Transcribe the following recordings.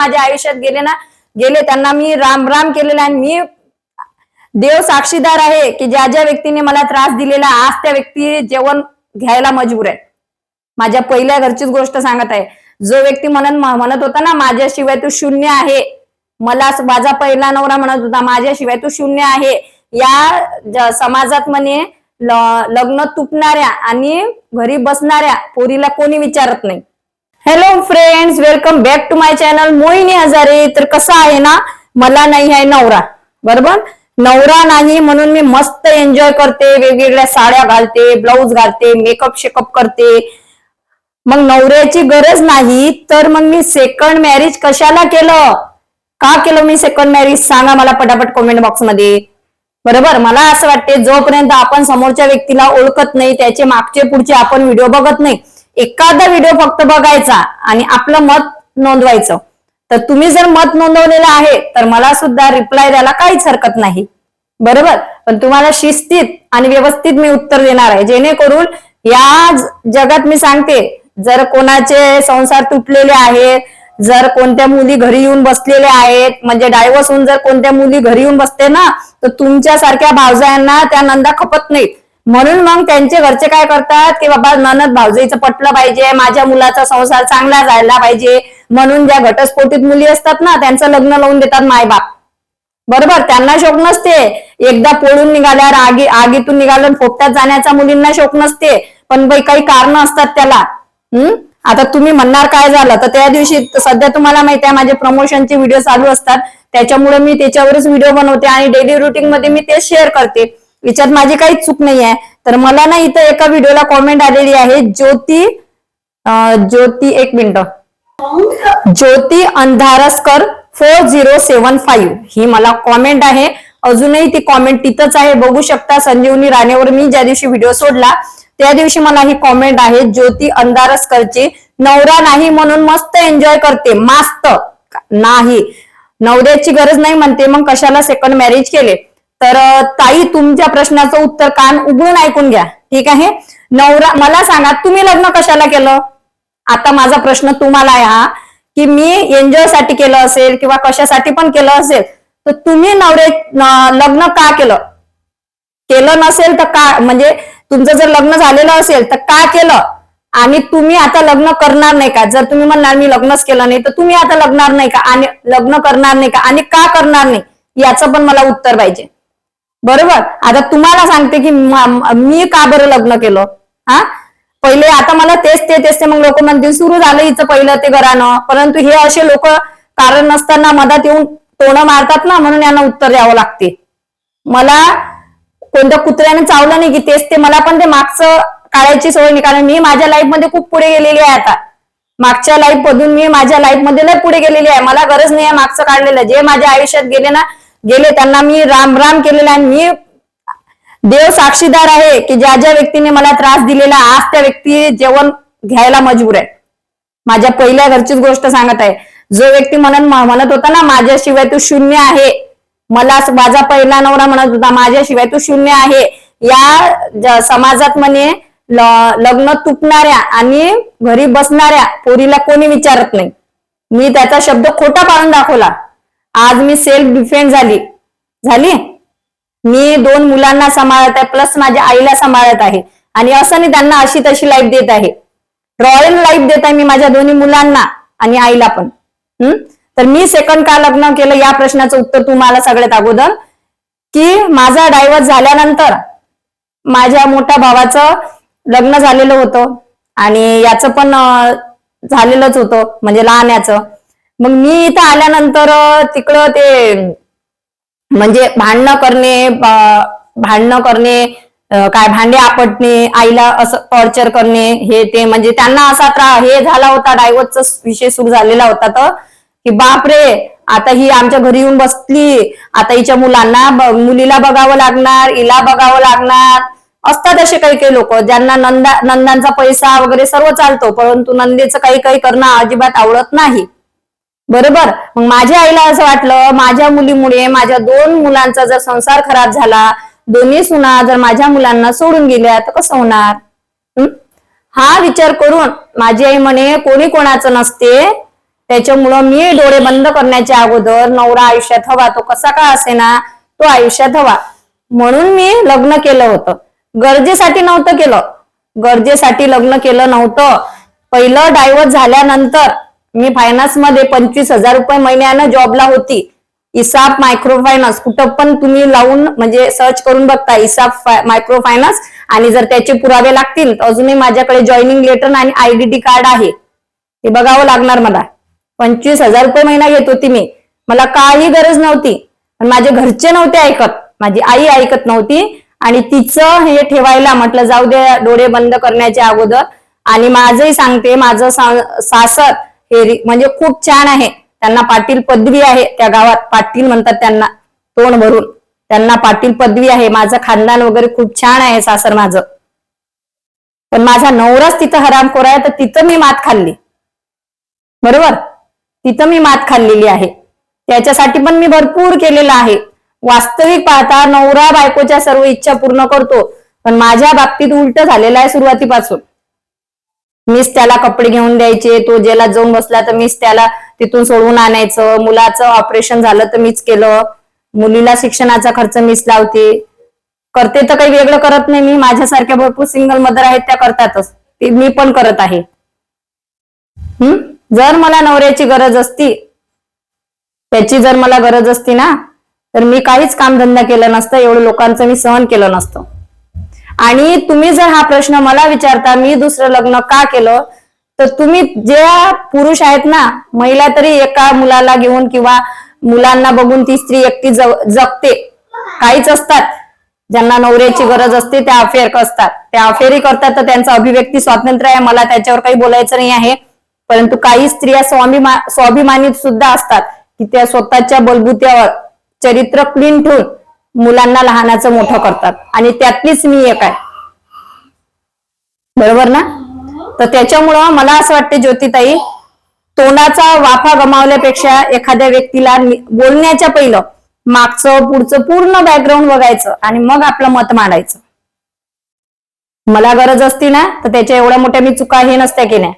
माझ्या आयुष्यात गेले ना गेले. त्यांना मी राम राम केलेला आहे. मी देव साक्षीदार आहे की ज्या ज्या व्यक्तीने मला त्रास दिलेला आज त्या व्यक्ती जेवण घ्यायला मजबूर आहे. माझ्या पहिल्या घरचीच गोष्ट सांगत आहे. जो व्यक्ती म्हणत म्हणत होता ना माझ्याशिवाय तू शून्य आहे. मला माझा पहिला नवरा म्हणत होता माझ्याशिवाय तू शून्य आहे. या समाजात म्हणे लग्न तुटणाऱ्या आणि घरी बसणाऱ्या पोरीला कोणी विचारत नाही. Hello friends welcome back to my channel Mohini Hazare तर कसं आहे ना? मला नाही आहे नवरा. बरोबर? नवरा नाही म्हणून मी मस्त एन्जॉय करते. वेगवेगळ्या साड्या घालते ब्लाऊज घालते मेकअप शेकअप करते. मग नवऱ्याची गरज नाही तर मग मी सेकंड मॅरेज कशाला केलं? का केलं मी सेकंड मॅरेज सांगा मला पटापट कमेंट बॉक्समध्ये बरोबर? मला असं वाटते जोपर्यंत आपण समोरच्या व्यक्तीला ओळखत नाही त्याचे मागचे पुढचे आपण व्हिडिओ बघत नाही एखादा व्हिडिओ फक्त बघायचा आणि आपलं मत नोंदवायचं. तर तुम्ही जर मत नोंदवलेलं आहे तर मला सुद्धा रिप्लाय द्यायला काहीच हरकत नाही. बरोबर? पण तुम्हाला शिस्तीत आणि व्यवस्थित मी उत्तर देणार आहे. जेणेकरून या जगात मी सांगते जर कोणाचे संसार तुटलेले आहेत जर कोणत्या मुली घरी येऊन बसलेल्या आहेत म्हणजे डायव्हर्स होऊन जर कोणत्या मुली घरी येऊन बसते ना तर तुमच्यासारख्या भावजायांना त्या नंदा खपत नाहीत. म्हणून मग त्यांचे घरचे काय करतात की बाबा ननद भावजाईचं पटलं पाहिजे माझ्या मुलाचा संसार चांगला जायला पाहिजे म्हणून ज्या घटस्फोटीत मुली असतात ना त्यांचं लग्न लावून देतात मायबाप. बरोबर त्यांना शोक नसते. एकदा पोळून निघाल्यावर आगी आगीतून निघालं फोपट्यात जाण्याचा मुलींना शोक नसते. पण बाई काही कारण असतात त्याला. हम्म आता तुम्ही म्हणणार काय झालं? तर त्या दिवशी सध्या तुम्हाला माहिती आहे माझे प्रमोशनचे व्हिडिओ चालू असतात. त्याच्यामुळे मी त्याच्यावरच व्हिडिओ बनवते आणि डेली रुटीन मध्ये मी ते शेअर करते. याच्यात माझी काहीच चूक नाही आहे तर मला ना इथं एका व्हिडिओला कॉमेंट आलेली आहे ज्योती ज्योती एक minute. Jyoti Andharsakar four zero seven five ही मला कॉमेंट आहे. अजूनही ती कॉमेंट तिथंच आहे. बघू शकता संजीवनी राणेवर मी ज्या दिवशी व्हिडिओ सोडला त्या दिवशी मला ही कॉमेंट आहे ज्योती अंधारसकरची. नवरा नाही म्हणून मस्त एन्जॉय करते. मस्त. नाही. नवऱ्याची गरज नाही म्हणते. मग कशाला सेकंड मॅरेज केले? तर ताई तुमच्या प्रश्नाचं उत्तर कान उघडून ऐकून घ्या. ठीक आहे? नवरा मला सांगा तुम्ही लग्न कशाला केलं? आता माझा प्रश्न तुम्हाला आहे हा की मी एन्जॉयसाठी केलं असेल किंवा कशासाठी पण केलं असेल तर तुम्ही नवरे लग्न का केलं? केलं नसेल तर का म्हणजे तुमचं जर लग्न झालेलं असेल तर का केलं? आणि तुम्ही आता लग्न करणार नाही का? जर तुम्ही म्हणणार मी लग्नच केलं नाही तर तुम्ही आता लग्नार नाही का? आणि लग्न करणार नाही का? आणि का करणार नाही? याचं पण मला उत्तर पाहिजे. बरोबर? आता तुम्हाला सांगते की मी का बरं लग्न केलं? हा? पहिले आता मला तेच ते तेच ते मग लोक म्हणतील सुरू झालं हिचं पहिलं ते घरानं. परंतु हे असे लोक कारण नसताना मधात येऊन तोंड मारतात ना म्हणून यांना उत्तर द्यावं लागते. मला कोणत्या कुत्र्याने चावलं नाही की तेच ते मला पण ते मागचं काढायची सवय नाही. कारण मी माझ्या लाईफमध्ये खूप पुढे गेलेली आहे आता. मागच्या लाईफ मधून मी माझ्या लाईफमध्ये लय पुढे गेलेली आहे. मला गरज नाही आहे मागचं काढलेलं. जे माझ्या आयुष्यात गेले ना गेले त्यांना मी राम राम केलेलं आहे. मी देव साक्षीदार आहे की ज्या ज्या व्यक्तीने मला त्रास दिलेला आज त्या व्यक्ती जेवण घ्यायला मजबूर आहे. माझ्या पहिल्या घरचीच गोष्ट सांगत आहे. जो व्यक्ती म्हणत म्हणत होता ना माझ्याशिवाय तू शून्य आहे. मला माझा पहिला नवरा म्हणत होता माझ्याशिवाय तू शून्य आहे. या समाजात म्हणे लग्न तुटणाऱ्या आणि घरी बसणाऱ्या पोरीला कोणी विचारत नाही. मी त्याचा शब्द खोटा पाळून दाखवला. आज मी सेल्फ डिफेंड झाली. झाली? मी दोन मुलांना सांभाळत आहे प्लस माझ्या आईला सांभाळत आहे. आणि असं नाही त्यांना अशी तशी लाईफ देत आहे. रॉयल लाईफ देत आहे मी माझ्या दोन्ही मुलांना आणि आईला पण. हम्म? तर मी सेकंड का लग्न केलं या प्रश्नाचं उत्तर तुम्हाला सगळ्यात अगोदर. की माझा डायव्हर्स झाल्यानंतर माझ्या मोठ्या भावाचं लग्न झालेलं होतं. आणि याचं पण झालेलंच होतं. म्हणजे लहान याचं मग मी इथं आल्यानंतर तिकडं ते म्हणजे भांडणं करणे भांडणं करणे काय भांडे आपटणे आईला असं टॉर्चर करणे हे ते म्हणजे त्यांना असा त्रा हे झाला होता डायव्हर्सचा विषय सुरू झालेला होता तर की बापरे आता ही आमच्या घरी येऊन बसली आता हिच्या मुलांना मुलीला बघावं लागणार हिला बघावं लागणार असतात असे काही काही लोक ज्यांना नंदा नंदांचा पैसा वगैरे सर्व चालतो परंतु नंदेचं काही काही करणं अजिबात आवडत नाही. बरोबर? मग माझ्या आईला असं वाटलं माझ्या मुलीमुळे माझ्या दोन मुलांचा जर संसार खराब झाला दोन्ही सुना जर माझ्या मुलांना सोडून गेल्या तर कसं होणार? हा? विचार करून माझी आई म्हणे कोणी कोणाचं नसते. त्याच्यामुळं मी डोळे बंद करण्याच्या अगोदर नवरा आयुष्यात हवा तो कसा का असेना तो आयुष्यात हवा. म्हणून मी लग्न केलं होतं. गरजेसाठी नव्हतं केलं. गरजेसाठी लग्न केलं नव्हतं. पहिलं डायव्हर्स झाल्यानंतर मी फायनान्समध्ये पंचवीस हजार रुपये महिन्यानं जॉबला होती. इसाप मायक्रो फायनान्स कुठं पण तुम्ही लावून म्हणजे सर्च करून बघता इसाप मायक्रो फायनान्स आणि जर त्याचे पुरावे लागतील तर अजूनही माझ्याकडे जॉईनिंग लेटर आणि आयडीटी कार्ड आहे. ते बघावं लागणार मला. पंचवीस हजार रुपये महिना घेत होती मी. मला काही गरज नव्हती. पण माझे घरचे नव्हते ऐकत. माझी आई ऐकत नव्हती. आणि तिचं हे ठेवायला म्हटलं जाऊ दे डोळे बंद करण्याच्या अगोदर. आणि माझंही सांगते माझं सा- सासर हे म्हणजे खूप छान आहे. त्यांना पाटील पदवी आहे त्या गावात. पाटील म्हणतात त्यांना तोंड भरून. त्यांना पाटील पदवी आहे. माझं खानदान वगैरे खूप छान आहे सासर माझं. पण माझा नवराच तिथं हरामखोर आहे तर तिथं मी मात खाल्ली. बरोबर? तिथं मी मात खाल्लेली आहे. त्याच्यासाठी पण मी भरपूर केलेलं आहे. वास्तविक पाहता नवरा बायकोच्या सर्व इच्छा पूर्ण करतो. पण माझ्या बाबतीत उलट झालेलं आहे सुरुवातीपासून. मीच त्याला कपडे घेऊन द्यायचे तो जेला जाऊन बसला तर मीच त्याला तिथून सोडवून आणायचं. मुलाचं ऑपरेशन झालं तर मीच केलं. मुलीला शिक्षणाचा खर्च मीच लावते. करते तर काही वेगळं करत नाही मी. माझ्यासारख्या भरपूर सिंगल मदर आहेत त्या करतातच. ते मी पण करत आहे. हम्म? जर मला नवऱ्याची गरज असती त्याची जर मला गरज असती ना तर मी काहीच कामधंदा केलं नसतं. एवढं लोकांचं मी सहन केलं नसतं. आणि तुम्ही जर हा प्रश्न मला विचारता मी दुसरं लग्न का केलं? तर तुम्ही जे पुरुष आहेत ना महिला तरी एका मुलाला घेऊन किंवा मुलांना बघून ती स्त्री एकटी जगते. काहीच असतात. ज्यांना नवऱ्याची गरज असते त्या अफेअर असतात त्या अफेअरही करतात तर त्यांचं अभिव्यक्ती स्वातंत्र्य आहे. मला त्याच्यावर काही बोलायचं नाही आहे. परंतु काही स्त्रिया स्वाभिमा स्वाभिमानीत सुद्धा असतात. की त्या स्वतःच्या बलबुत्यावर चरित्र क्लीन ठेवून मुलांना लहानाचं मोठं करतात. आणि त्यातलीच मी एक आहे. बरोबर ना? तर त्याच्यामुळं मला असं वाटते ज्योतिताई तोंडाचा वाफा गमावल्यापेक्षा एखाद्या व्यक्तीला बोलण्याच्या पहिलं मागचं पुढचं पूर्ण बॅकग्राऊंड बघायचं आणि मग आपलं मत मांडायचं. मला गरज असती ना तर त्याच्या एवढ्या मोठ्या मी चुका हे नसत्या की नाही.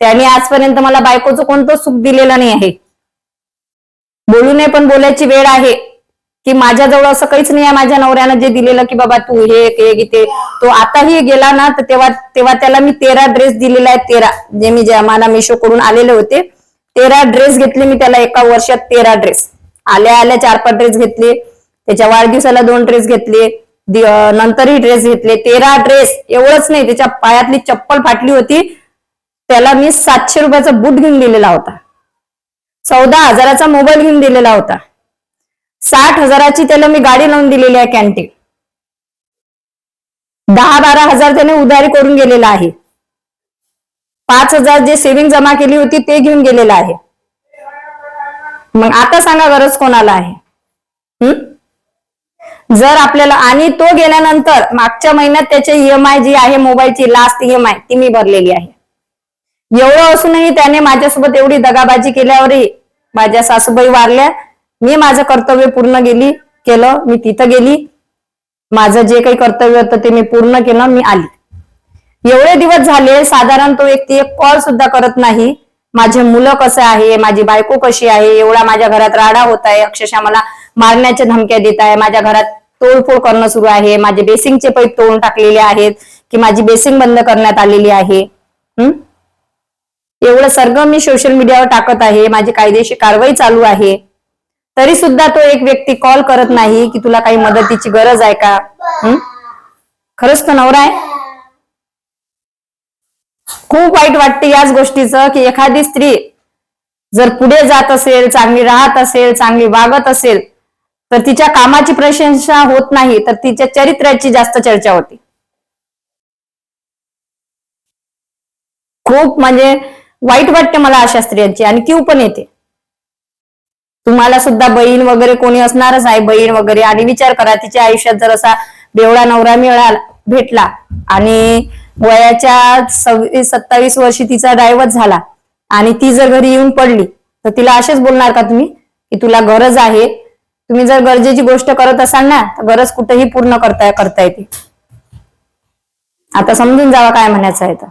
त्याने आजपर्यंत मला बायकोचं कोणतं सुख दिलेलं नाही आहे. बोलू नये पण बोलायची वेळ आहे. की माझ्याजवळ असं काहीच नाही आहे माझ्या नवऱ्यानं जे दिलेलं की बाबा तू हे हे तो. आताही गेला ना तर तेव्हा तेव्हा त्याला मी तेरा ड्रेस दिलेला आहे तेरा. जे मी ज्या मला मिशो कडून आलेले होते तेरा ड्रेस घेतले मी त्याला एका वर्षात तेरा ड्रेस आल्या आल्या चार पाच ड्रेस घेतले. त्याच्या वाढदिवसाला दोन ड्रेस घेतले. नंतरही ड्रेस घेतले. तेरा ड्रेस एवढंच नाही त्याच्या पायातली चप्पल फाटली होती. त्याला मी सातशे रुपयाचा बूट घेऊन दिलेला होता. चौदा हजाराचा मोबाईल घेऊन दिलेला होता. साठ हजाराची त्याला मी गाडी लावून दिलेली आहे कॅन्टीन दहा बारा हजार त्याने उधारी करून गेलेला आहे. पाच हजार जे सेव्हिंग जमा केली होती ते घेऊन गेलेला आहे. मग आता सांगा गरज कोणाला आहे? हम्म जर आपल्याला आणि तो गेल्यानंतर मागच्या महिन्यात त्याची ईएमआय जी आहे मोबाईलची लास्ट ईएमआय ती मी भरलेली आहे. एवढं असूनही त्याने माझ्यासोबत एवढी दगाबाजी केल्यावरही माझ्या सासूबाई वारल्या मी माझं कर्तव्य पूर्ण गेली केलं मी तिथं गेली. माझं जे काही कर्तव्य होतं ते मी पूर्ण केलं मी आली. एवढे दिवस झाले साधारण तो व्यक्ती एक कॉल सुद्धा करत नाही. माझे मुलं कसं आहे माझी बायको कशी आहे एवढा माझ्या घरात राडा होत आहे अक्षरशः मला मारण्याच्या धमक्या देत आहे. माझ्या घरात तोडफोड करणं सुरू आहे माझे बेसिंगचे पैप तोडून टाकलेले आहेत की माझी बेसिंग बंद करण्यात आलेली आहे. एवढं सर्ग मी सोशल मीडियावर टाकत आहे माझी कायदेशीर कारवाई चालू आहे. तरी सुद्धा तो एक व्यक्ती कॉल करत नाही की तुला काही मदतीची गरज आहे का? हम्म खरंच तो नवरा आहे? खूप वाईट वाटते याच गोष्टीचं की एखादी स्त्री जर पुढे जात असेल चांगली राहत असेल चांगली वागत असेल तर तिच्या कामाची प्रशंसा होत नाही तर तिच्या चरित्राची जास्त चर्चा होती. खूप म्हणजे वाईट वाटते मला अशा स्त्रियांची आणि क्यू पण येते. तुम्हाला सुद्धा बहीण वगैरे कोणी असणारच आहे बहीण वगैरे. आणि विचार करा तिच्या आयुष्यात जर असा बेवडा नवरा मिळाला भेटला आणि वयाच्या सव्वीस सत्तावीस वर्षी तिचा डायव्हर्स झाला आणि ती जर घरी येऊन पडली तर तिला असेच बोलणार का तुम्ही? की तुला गरज आहे. तुम्ही जर गरजेची गोष्ट करत असाल ना तर गरज कुठेही पूर्ण करता करता येते. आता समजून जावा काय म्हणायचं आहे तर.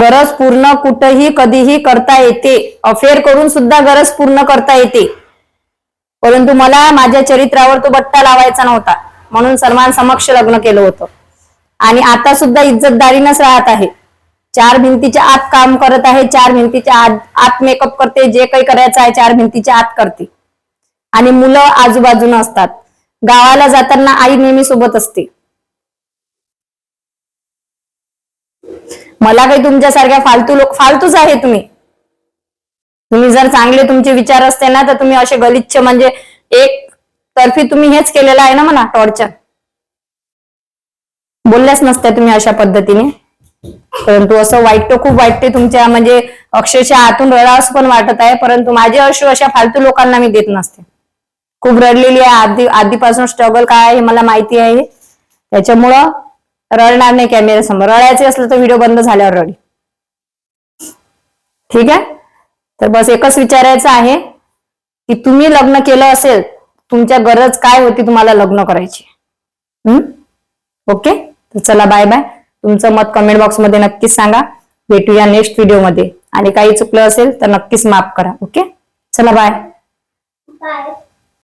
गरज पूर्ण कुठेही कधीही करता येते. अफेअर करून सुद्धा गरज पूर्ण करता येते. परंतु मला माझ्या चरित्रावर तो बट्टा लावायचा नव्हता. म्हणून सलमान समक्ष लग्न केलं होतं. आणि आता सुद्धा इज्जतदारीनच राहत आहे. चार भिंतीच्या आत काम करत आहे. चार भिंतीच्या आत आत मेकअप करते. जे काही करायचं आहे चार भिंतीच्या आत करते. आणि मुलं आजूबाजून असतात. गावाला जाताना आई नेहमी सोबत असते. मला काही तुमच्यासारख्या फालतू लोक फालतूच आहे तुम्ही. तुम्ही जर चांगले तुमचे विचार असते ना तर तुम्ही असे गलिच्छ म्हणजे एक तर्फी तुम्ही हेच केलेलं आहे ना म्हणा टॉर्चर बोलल्याच नसत्या तुम्ही अशा पद्धतीने. परंतु असं वाईट खूप वाटते तुमच्या म्हणजे अक्षरशः आतून रडावस पण वाटत आहे परंतु माझे अश्रू अशा फालतू लोकांना मी देत नसते. खूप रडलेली आहे आधी आधीपासून स्ट्रगल काय आहे हे मला माहिती आहे. त्याच्यामुळं रडणार नाही कॅमेऱ्यासमोर रडायचे असलं तर व्हिडिओ बंद झाल्यावर रडी ठीक आहे? तर बस एकच विचारायचं आहे की तुम्ही लग्न केलं असेल तुमच्या गरज काय होती तुम्हाला लग्न करायची? हम्म ओके? तर चला बाय बाय तुमचं मत कमेंट बॉक्समध्ये नक्कीच सांगा. भेटूया नेक्स्ट व्हिडिओमध्ये आणि काही चुकलं असेल तर नक्कीच माफ करा. ओके? चला बाय बाय